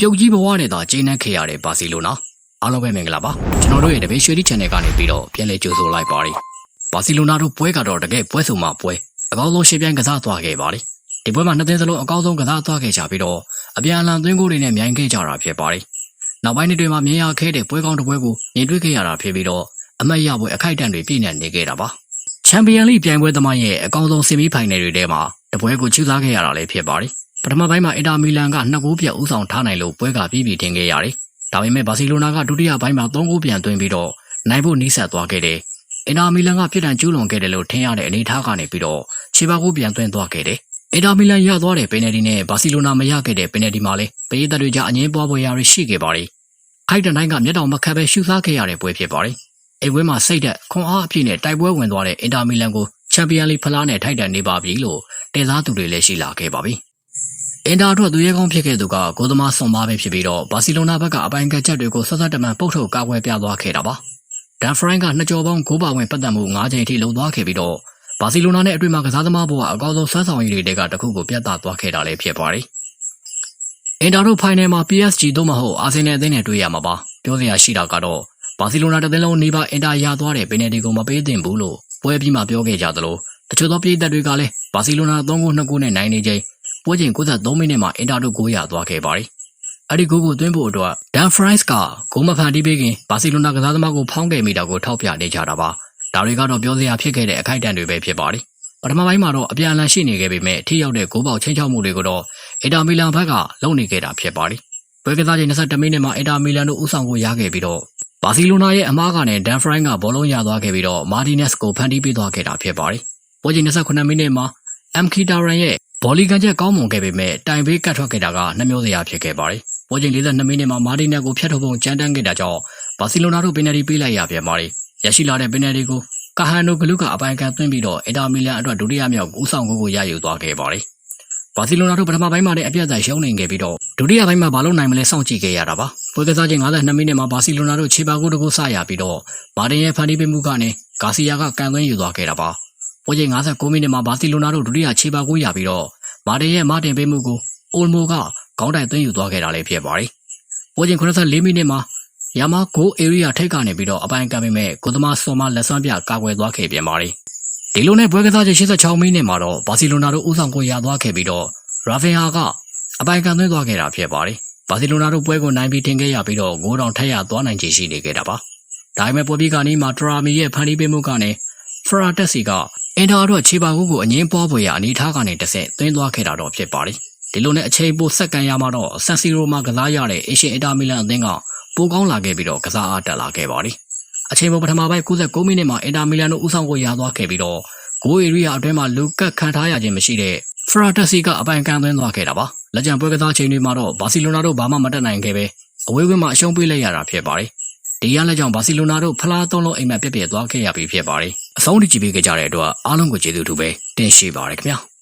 ပြုတ်ကြီးဘဝနဲ့သာကျင်းနှက်ခဲ့ရတဲ့ဘာစီလိုနာအားလုံးပဲမင်္ဂလာပါကျွန်တော်တို့ရဲ့တပည့်ရွှေဒီ channel ကနေပြီးတော့ပြန်လည်ကြိုဆိုလိုက်ပါရစေဘာစီလိုနာတို့ပွဲကတော့တကယ်ပွဲဆုံမှာပွဲအကောင်းဆုံးရှင်းပြိုင်ကစားသွားခဲ့ပါတယ်ဒီပွဲမှာနှစ်သင်းစလုံးအကောင်းဆုံးကစားသွားခဲ့ကြပြီးတော့အပြန်အလှန်သွင်းကိုတွေနဲ့မြိုင်ခဲ့ကြတာဖြစ်ပါတယ်နောက်ပိုင်းတွေမှာမြင်ရခဲ့တဲ့ပွဲကောင်းတစ်ပွဲကိုမြင်တွေ့ခဲ့ရတာဖြစ်ပြီးတော့အမတ်ရပွဲအခိုက်အတန့်တွေပြည့်နေနေခဲ့တာပါချန်ပီယံလိပြိုင်ပွဲသမိုင်းရဲ့အကောင်းဆုံးဆီမီဖိုင်နယ်တွေထဲမှာတပွဲကိုချူစားခဲ့ရတာလည်းဖြစ်ပါတယ် ပထမပိုင်းမှာအင်တာမီလန်က2ဂိုးပြတ်ဦးဆောင်ထားနိုင်လို့ပွဲကပြီးပြီးတင်ခဲ့ရတယ်။ဒါပေမဲ့ဘာစီလိုနာကဒုတိယပိုင်းမှာ3ဂိုးပြန်သွင်းပြီးတော့နိုင်ဖို့နီးစပ်သွားခဲ့တယ်။အင်တာမီလန်ကပြစ်ဒဏ်ကျူးလွန်ခဲ့တယ်လို့ထင်ရတဲ့အနေအထားကနေပြီးတော့ခြေပါကိုပြန်သွင်းသွားခဲ့တယ်။အင်တာမီလန်ရသွားတဲ့ပယ်နယ်တီနဲ့ဘာစီလိုနာမရခဲ့တဲ့ပယ်နယ်တီမှာလည်းပရိသတ်တွေကြားအငင်းပွားပွဲရာတွေရှိခဲ့ပါတယ်။ခိုက်တန်တိုင်းကမျက်တောင်မခတ်ပဲရှူစားခဲ့ရတဲ့ပွဲဖြစ်ပါတယ်။အိမ်ဝဲမှာစိတ်သက်ခွန်အားအပြည့်နဲ့တိုက်ပွဲဝင်သွားတဲ့အင်တာမီလန်ကိုချန်ပီယံလိဖလားနဲ့ထိုက်တန်နေပါပြီလို့တင်စားသူတွေလည်းရှိလာခဲ့ပါပြီ။ အင်တာအတွက်သူရဲကောင်းဖြစ်ခဲ့သူကဂိုသမားဆွန်ပါပဲဖြစ်ပြီးတော့ဘာစီလိုနာဘက်ကအပိုင်ကချက်တွေကိုဆက်ဆက်တမန်ပုတ်ထုတ်ကာကွယ်ပြသွားခဲ့တာပါ။ဒန်ဖရိုင်းကနှစ်ကြော်ပေါင်းဂိုးပါဝင်ပတ်သက်မှု၅ချိန်ထိလုံသွားခဲ့ပြီးတော့ဘာစီလိုနာနဲ့အတွေ့အကြုံကစားသမားဘဝအကောင်းဆုံးဆွမ်းဆောင်ရည်တွေကတခုကိုပြတ်သားသွားခဲ့တာလည်းဖြစ်ပါတယ်။အင်တာတို့ဖိုင်နယ်မှာ PSG တို့မဟုတ်အာဆင်နယ်အသင်းနဲ့တွေ့ရမှာပါ။ပြောစရာရှိတာကတော့ဘာစီလိုနာတစ်သင်းလုံးနေပါအင်တာရသွားတဲ့ပင်နယ်တီကိုမပေးသင့်ဘူးလို့ပွဲပြီးမှပြောခဲ့ကြသလိုတချို့သောပြည်သက်တွေကလည်းဘာစီလိုနာ3ဂိုး2ဂိုးနဲ့နိုင်နေချိန် ပွဲချိန်93မိနစ်မှာအင်တာတို့900သွားခဲ့ပါတယ်။အဲ့ဒီဂိုးကိုသွင်းဖို့အတွက်ဒန်ဖရိုင်းစ်ကဂိုးမဖန်တီးပေးခင်ဘာစီလိုနာကစားသမားကိုဖောင်းခဲ့မိတာကိုထောက်ပြနေကြတာပါ။ဒါတွေကတော့ပြောစရာဖြစ်ခဲ့တဲ့အခိုက်အတန့်တွေပဲဖြစ်ပါတယ်။ပထမပိုင်းမှာတော့အပြန်အလှန်ရှိနေခဲ့ပေမဲ့ထိရောက်တဲ့ဂိုးပေါက်ချင်းချောက်မှုတွေကိုတော့အင်တာမီလန်ဘက်ကလုံနေခဲ့တာဖြစ်ပါတယ်။ပွဲကစားချိန်22မိနစ်မှာအင်တာမီလန်တို့ဦးဆောင်ကိုရခဲ့ပြီးတော့ဘာစီလိုနာရဲ့အမားကနဲ့ဒန်ဖရိုင်းကဘောလုံးရသွားခဲ့ပြီးတော့မာတီနက်စ်ကိုဖန်တီးပေးသွားခဲ့တာဖြစ်ပါတယ်။ပွဲချိန်28မိနစ်မှာအမ်ခီတာရန်ရဲ့ ဘောလီကန်ချက်ကောင်းမွန်ခဲ့ပေမဲ့တိုင်ဘေးကတ်ထွက်ခဲ့တာကနှမျိုးစရာဖြစ်ခဲ့ပါတယ်။ပွဲချိန်42မိနစ်မှာမာတီနက်ကိုဖျက်ထုတ်ပုံကြမ်းတမ်းခဲ့တာကြောင့်ဘာစီလိုနာတို့ပင်နယ်တီပေးလိုက်ရပြန်ပါတယ်။ရရှိလာတဲ့ပင်နယ်တီကိုကာဟန်နိုဂလူကအပိုင်ကန်သွင်းပြီးတော့အင်တာမီလန်အတွက်ဒုတိယမြောက်ဦးဆောင်ကိုကိုရယူသွားခဲ့ပါတယ်။ဘာစီလိုနာတို့ပထမပိုင်းမှာလည်းအပြတ်ဆိုင်ရှုံးနေခဲ့ပြီးတော့ဒုတိယပိုင်းမှာဘာလို့နိုင်မလဲစောင့်ကြည့်ခဲ့ရတာပါ။ပွဲကစားချိန်52မိနစ်မှာဘာစီလိုနာတို့ခြေပါကိုတကူစရပြီးတော့မာတင်ရဲ့ဖန်တီးပေးမှုကနေဂါစီယာကကန်သွင်းယူသွားခဲ့တာပါ။ပွဲချိန်59မိနစ်မှာဘာစီလိုနာတို့ဒုတိယခြေပါကိုရပြီးတော့ မာတင်ရဲ့မာတင်ပေးမှုကိုအိုလ်မိုကခေါင်းတိုင်သွင်းယူသွားခဲ့တာလည်းဖြစ်ပါတယ်။ပွဲချိန်84မိနစ်မှာယာမာဂိုအေရီယာထိတ်ကနေပြီးတော့အပိုင်ကံပေမဲ့ကိုသမားစော်မလက်စွမ်းပြကာကွယ်သွားခဲ့ပြန်ပါတယ်။ဒီလိုနဲ့ပွဲကစားချိန်86မိနစ်မှာတော့ဘာစီလိုနာတို့ဦးဆောင်ကိုရသွားခဲ့ပြီးတော့ရာဖင်ဟာကအပိုင်ကံသွင်းသွားခဲ့တာဖြစ်ပါတယ်။ဘာစီလိုနာတို့ပွဲကိုနိုင်ပြီးတင်ခဲ့ရပြီးတော့ဂိုးတောင်ထက်ရသွားနိုင်ခြေရှိနေခဲ့တာပါ။ဒါပေမဲ့ပွဲပြီးကနေမှာထရာမီရဲ့ဖန်တီးပေးမှုကနေဖရာတက်စီက အင်တာတို့ခြေပါကူကိုအငင်းပွားပွဲရအနေထားကနေတစ်ဆက်သွင်းသွားခဲ့တာတော့ဖြစ်ပါတယ်။ဒီလိုနဲ့အချိန်ပိုစက္ကန်ရမှာတော့ဆန်စီရိုမှာကစားရတဲ့အရှင်အင်တာမီလန်အသင်းကပိုကောင်းလာခဲ့ပြီးတော့ကစားအားတက်လာခဲ့ပါတယ်။အချိန်ပိုပထမပိုင်း69မိနစ်မှာအင်တာမီလန်တို့ဦးဆောင်ကိုရသွားခဲ့ပြီးတော့ဂိုးအေရီယာအတွင်းမှာလူကတ်ခံထားရခြင်းမရှိတဲ့ဖရာတက်စီကအပိုင်ကန်သွင်းသွားခဲ့တာပါ။လက်ကျန်ပွဲကစားချိန်တွေမှာတော့ဘာစီလိုနာတို့ဘာမှမတက်နိုင်ခဲ့ပဲအဝေးဝင်းမှာအရှုံးပေးလိုက်ရတာဖြစ်ပါတယ်။ ဒီရလက်ကြောင့်ဘာစီလိုနာတို့ဖလားသုံးလုံးအိမ်မက်ပြက်ပြက်သွားခဲ့ရပြီဖြစ်ပါတယ်။အဆုံးထိကြည့်ပေးကြတဲ့အတွက်အားလုံးကိုကျေးဇူးတူပဲတင်ရှိပါရခင်ဗျာ။